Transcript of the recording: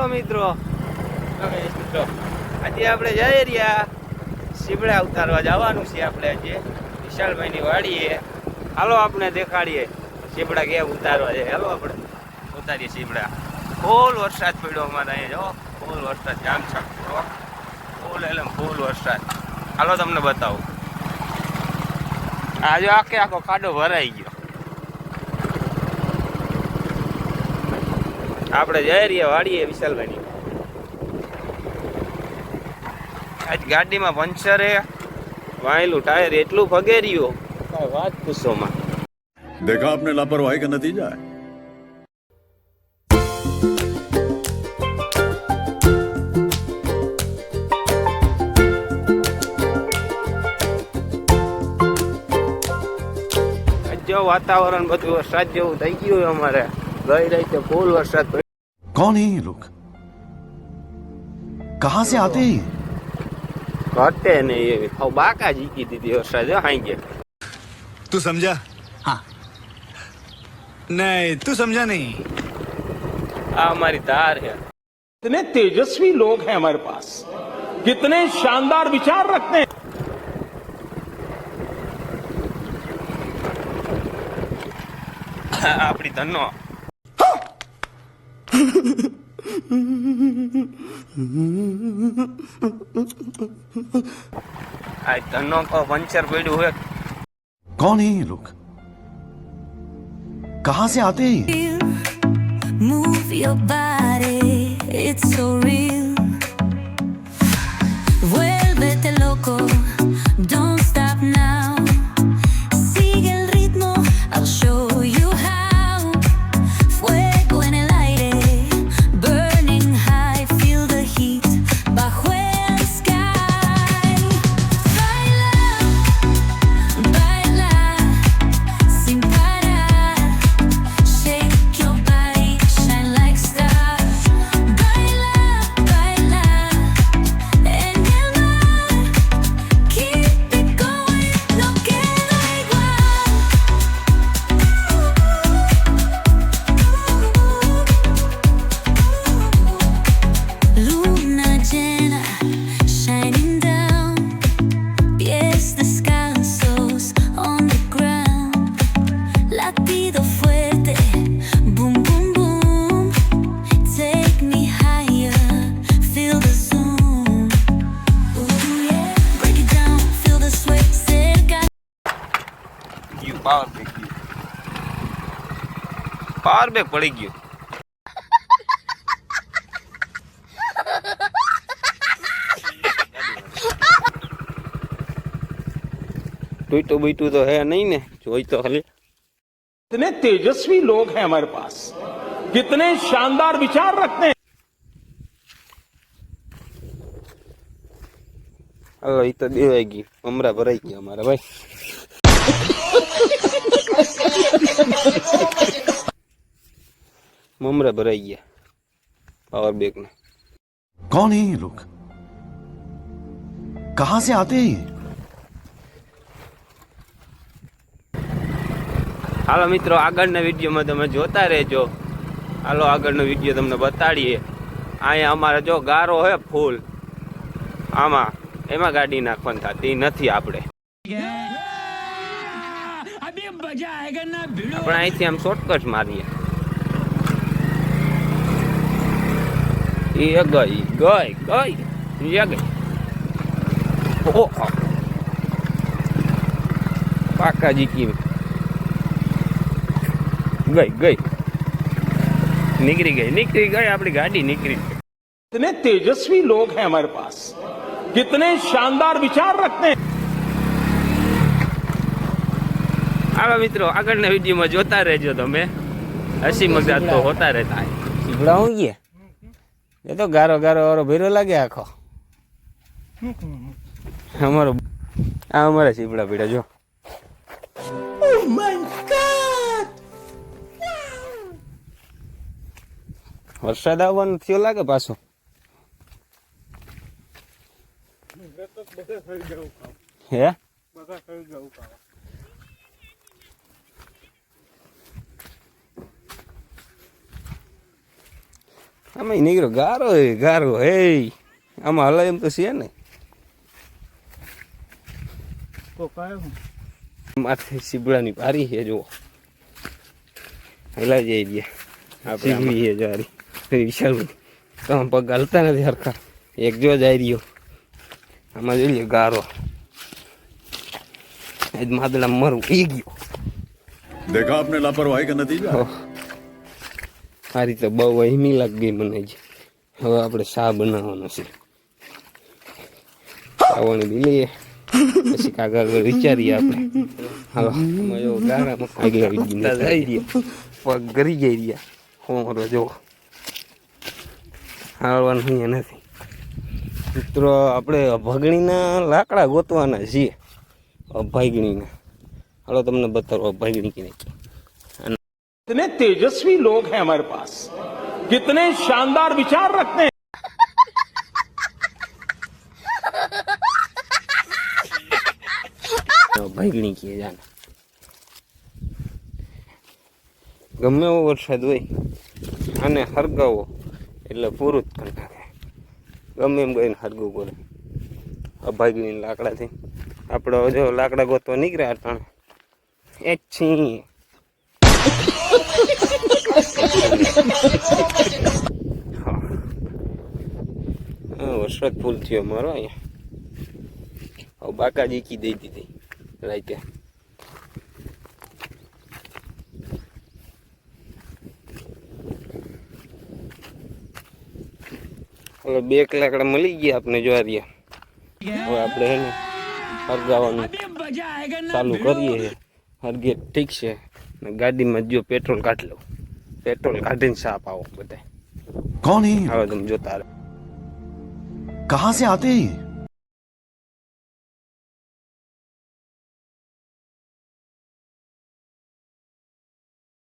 હાલો મિત્રો. આજે આપણે જઈ રહ્યા શીબડા ઉતારવા જવાનું છે આપણે આજે. વિશાલભાઈની વાડીએ. હાલો આપણે દેખાડીએ શીબડા કેમ ઉતારવા જાય હાલો આપણે ઉતારીએ શિબડા ફૂલ વરસાદ પડ્યો અમારે અહીંયા જો ફૂલ વરસાદ, જામ છે ફૂલ એટલે ફૂલ વરસાદ. હાલો તમને બતાવું. આજે આખે આખો ખાડો ભરાઈ ગયો. આપણે જઈ રહ્યા વાડીએ વિશાલભાઈની. આજ ગાડીમાં પંચરે વાયલું ટાયર એટલું ફગેર્યું. કાંઈ વાત પૂછોમાં દેખા આપને લાપરવાહી કે નતીજા વાતાવરણ બધું વરસાદ જેવું થઈ ગયું અમારે. ગઈ રાતે ફૂલ વરસાદ પડ્યો. कौन है ये लोग कहां से आते हैं ये? ઘટે નહીં એવી હવે બાકા જીકી દીધી વરસાદ જો હાઈ ગયા तू समझा हाँ नहीं तू समझा नहीं આ અમારી ધાર છે कितने तेजस्वी लोग हैं हमारे पास कितने शानदार विचार रखते हैं આપણી ધનો આ ધનો કો પંચર પડ્યું હોય कौन है ये लोग कहां से आते हैं ये? Move your body, it's so real. Power back પડી ગયું ટૂટું બીટું તો હે નહીં ને જોઈ તો ખાલી कितने तेजस्वी लोग हैं हमारे पास कितने शानदार विचार रखते हैं હાલો એ તો દેવાઈ ગયું હમણાં ભરાઈ ગયા અમારા ભાઈ મમરા ભરાઈ ગયા પાવર બેંક ના કોણ હે લોક કહા સે આતે હાલો મિત્રો આગળના વિડીયોમાં તમે જોતા રહેજો હાલો આગળનો વીડિયો તમને બતાડીએ અહીંયા અમારે જો ગારો હે ફૂલ આમાં એમાં ગાડી નાખવાની થતી નથી આપણે આપણે અહીંથી આમ શોર્ટકટ મારીએ એ ગઈ ગઈ ગઈ એ ગઈ ઓહો પાકા જીકી ગઈ ગઈ નીકળી ગઈ નીકળી ગઈ આપણી ગાડી નીકળી ગઈ. कितने तेजस्वी लोग हैं हमारे पास कितने शानदार विचार रखते हैं હાલો મિત્રો આગળના વિડીયોમાં જોતા રહેજો તમે હસી મજાક તો હોતા રહેતા શીપડા હું ગયા એ તો ગારો ગારો વારો ભેરો લાગે આખો. અમારો આ અમારા ચીપડા પીડા, જો. વરસાદ આવવાનું થયો લાગે પાછો? હે? અમે નીકળો ગારો હે ગારો હે આમાં હલાય એમ તો છે ને. માથે સીબડાની પારી છે જુઓ. હલા જઈ ગયા સીબડી છે જારી. વિશાલ તમે પગ હાલતા નથી હરખા. એક જો જાય રહ્યો આમાં જોઈ લે ગારો. આજ માદલા મરું એ ગયો. દેખા આપને લાપરવાહી કે નતીજા આ રીતે બહુ વહેમી લાગી મને જ. હવે આપણે શા બનાવવાનો છે. ખાવાની બી લઈએ. પછી કાગળ વિચારીએ આપણે. હાલો મયો જો આગળ આવી રહ્યા. પગ ગરી જઈ રહ્યા. હોમરો જો હાલવાનું અહીંયા નથી. મિત્રો, આપણે અભાગણીના લાકડા ગોતવાના છીએ. અભાગણીના હાલો, તમને બતાવો અભાગણી કે નહીં. कितने तेजस्वी लोग हैं हमारे पास कितने शानदार विचार रखते हैं ભાગણી કીએ જાને ગમે એવો વરસાદ હોય આને હરગાવો એટલે પૂરું જ કરી નાખે ગમે એમ કરીને હરગવું પડે અભાગણી લાકડાથી આપણે જો લાકડા ગોતવા નીકળ્યા અટાણે એ જ છીએ હા. હા, વરસાદ ફૂલ થયો મારો અહીંયા. હવે બાકાજી કી દઈ દીધી રાઈતે હવે બે કલાકડા મળી ગયા આપણે જોવા રહ્યા. હવે આપણે હે ને હરગાવાનું ચાલુ કરીએ. હરગે ઠીક છે. गाड़ी में जो पेट्रोल काट लो पेट्रोल काटिन से आओ बताए कौन है आओ तुम जो तार कहाँ से आते हैं